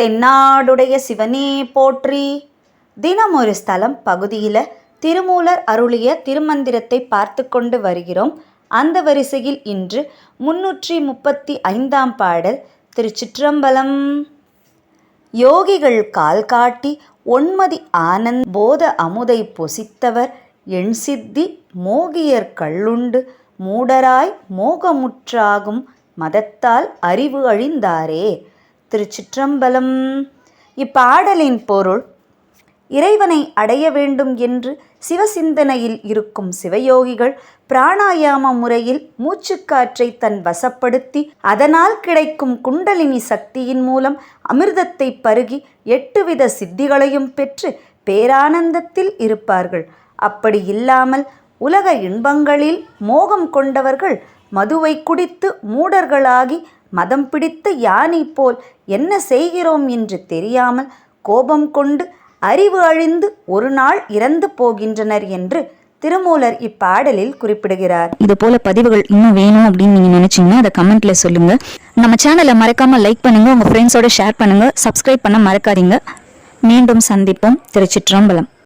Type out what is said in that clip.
தென்னாடுடைய சிவனே போற்றி. தினம் ஒரு ஸ்தலம் பகுதியில் திருமூலர் அருளிய திருமந்திரத்தை பார்த்து கொண்டு வருகிறோம். அந்த வரிசையில் இன்று முன்னூற்றி முப்பத்தி ஐந்தாம் பாடல் திருச்சிற்றம்பலம். யோகிகள் கால் காட்டி ஒன்மதி ஆனந்த் போத அமுதை பொசித்தவர். எண் சித்தி மோகியர் கள்ளுண்டு மூடராய் மோகமுற்றாகும். மதத்தால் அறிவு அழிந்தாரே. திருச்சிற்றம்பலம். இப்பாடலின் பொருள் இறைவனை அடைய வேண்டும் என்று சிவசிந்தனையில் இருக்கும் சிவயோகிகள் பிராணாயாம முறையில் மூச்சுக்காற்றை தன் வசப்படுத்தி அதனால் கிடைக்கும் குண்டலினி சக்தியின் மூலம் அமிர்தத்தை பருகி எட்டுவித சித்திகளையும் பெற்று பேரானந்தத்தில் இருப்பார்கள். அப்படி இல்லாமல் உலக இன்பங்களில் மோகம் கொண்டவர்கள் மதுவை குடித்து மூடர்களாகி மதம் பிடித்த யானை போல் என்ன செய்கிறோம் என்று தெரியாமல் கோபம் கொண்டு அறிவு அழிந்து ஒரு நாள் இறந்து போகின்றனர் என்று திருமூலர் இப்பாடலில் குறிப்பிடுகிறார். இது போல பதிவுகள் இன்னும் வேணும் அப்படின்னு நீங்க நினைச்சீங்கன்னா அதை கமெண்ட்ல சொல்லுங்க. நம்ம சேனலை மறக்காம லைக் பண்ணுங்க உங்க ஃப்ரெண்ட்ஸோட ஷேர் பண்ணுங்க சப்ஸ்கிரைப் பண்ண மறக்காதீங்க. மீண்டும் சந்திப்போம். திருச்சிற்றம்பலம்.